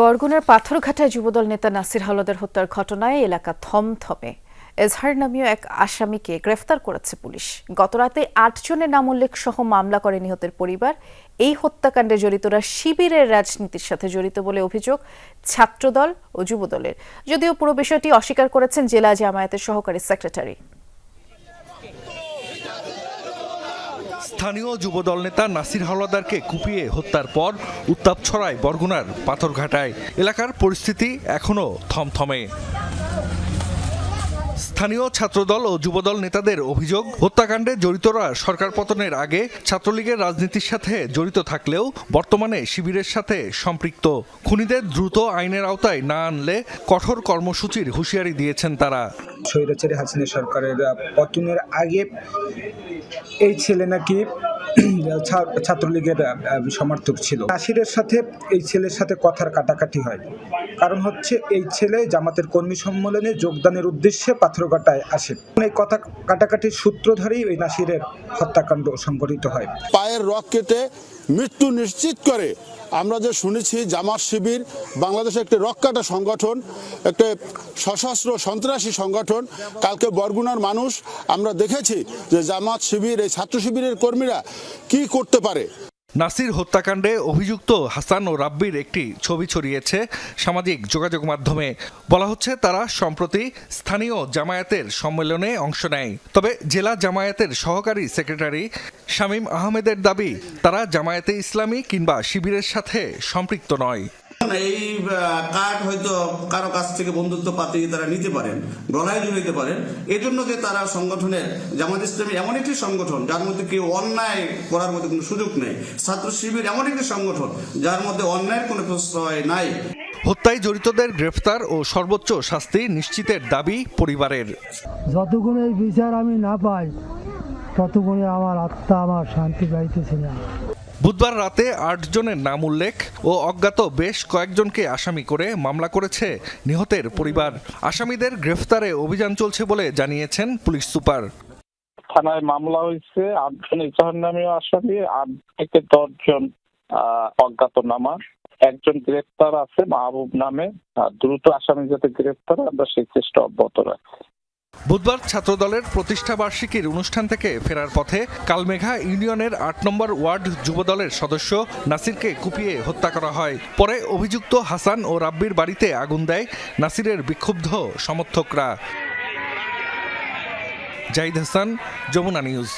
বরগুনার পাথরঘাটায় যুবদল নেতা নাসির হলদের হত্যার ঘটনায় এলাকা থমথমে। এজহার নামীয় এক আসামিকে গ্রেফতার করেছে পুলিশ। গতরাতে আট জনের নাম উল্লেখ সহ মামলা করে নিহতের পরিবার। এই হত্যাকাণ্ডে জড়িতরা শিবিরের রাজনীতির সাথে জড়িত বলে অভিযোগ ছাত্রদল ও যুবদলের। যদিও পুরো বিষয়টি অস্বীকার করেছেন জেলা জামায়াতের সহকারী সেক্রেটারি। স্থানীয় যুবদল নেতা নাসির হাওলাদারকে কুপিয়ে হত্যার পর উত্তাপ ছড়ায় বরগুনার পাথরঘাটায়। এলাকার পরিস্থিতি এখনও থমথমে। স্থানীয় ছাত্রদল ও যুবদল নেতাদের অভিযোগ, হত্যাকাণ্ডে জড়িতরা সরকার পতনের আগে ছাত্রলীগের রাজনীতির সাথে জড়িত থাকলেও বর্তমানে শিবিরের সাথে সম্পৃক্ত। খুনিদের দ্রুত আইনের আওতায় না আনলে কঠোর কর্মসূচির হুঁশিয়ারি দিয়েছেন তারা। স্বৈরাচারী হাসিনা সরকারের পতনের আগে এই ছেলে নাকি ছাত্রলীগের সমর্থক ছিল। নাসিরের সাথে এই ছেলের সাথে কথার কাটাকাটি হয়। কারণ হচ্ছে এই ছেলে জামাতের কর্মী সম্মেলনে যোগদানের উদ্দেশ্যে পাথরঘাটায় আসে। এই কথা কাটাকাটির সূত্র ধরেই এই নাসিরের হত্যাকাণ্ড সংঘটিত হয়। পায়ের রক কেটে মৃত্যু নিশ্চিত করে আমরা যে শুনেছি জামাত শিবির বাংলাদেশের একটি রক্কাটা সংগঠন, একটি সশস্ত্র সন্ত্রাসী সংগঠন, কালকে বরগুনার মানুষ, আমরা দেখেছি যে জামাত শিবির, এই ছাত্র শিবিরের কর্মীরা কি করতে পারে। নাসির হত্যাকাণ্ডে অভিযুক্ত হাসান ও রাব্বির একটি ছবি ছড়িয়েছে সামাজিক যোগাযোগ মাধ্যমে। বলা হচ্ছে, তারা সম্প্রতি স্থানীয় জামায়াতের সম্মেলনে অংশ নেয়। তবে জেলা জামায়াতের সহকারী সেক্রেটারি শামীম আহমেদের দাবি, তারা জামায়াতে ইসলামী কিংবা শিবিরের সাথে সম্পৃক্ত নয়। এই কার্ড হয়তো কারও কাছ থেকে বন্ধুত্ব পাতিয়ে তারা নিতে পারেন গলায় জড়িতে পারেন। এই জন্য যে তারা সংগঠনের জামাত ইসলামী এমন একটি সংগঠন যার মধ্যে কেউ অন্যায় করার মধ্যে কোনো সুযোগ নেই। ছাত্র শিবির এমন একটি সংগঠন যার মধ্যে অন্যায়ের কোনো প্রশ্রয় নাই। হত্যায় জড়িতদের গ্রেফতার ও সর্বোচ্চ শাস্তি নিশ্চিতের দাবি পরিবারের। যতক্ষণ এই বিচার আমি না পাই ততক্ষণে আমার আত্মা আমার শান্তি পাইতেছে না। বুধবার রাতে আট জনের নাম উল্লেখ ও অজ্ঞাত বেশ কয়েকজনকে আসামি করে মামলা করেছে নিহতের পরিবার। আসামিদের গ্রেফতারে অভিযান চলছে বলে জানিয়েছেন পুলিশ সুপার। থানায় মামলা হয়েছে, আটজন ইজাহার নামীয় আসামি, আট থেকে দশজন অজ্ঞাতনামা একজন গ্রেপ্তার আছে, মাহবুব নামে। দ্রুত আসামি যাতে গ্রেপ্তার আমরা সেই চেষ্টা অব্যাহত রাখি বুধবার ছাত্রদলের প্রতিষ্ঠাবার্ষিকীর অনুষ্ঠান থেকে ফেরার পথে কালমেঘা ইউনিয়নের আট নম্বর ওয়ার্ড যুবদলের সদস্য নাসিরকে কুপিয়ে হত্যা করা হয়। পরে অভিযুক্ত হাসান ও রাব্বির বাড়িতে আগুন দেয় নাসিরের বিক্ষুব্ধ সমর্থকরা। জাহিদ হাসান, যমুনা নিউজ।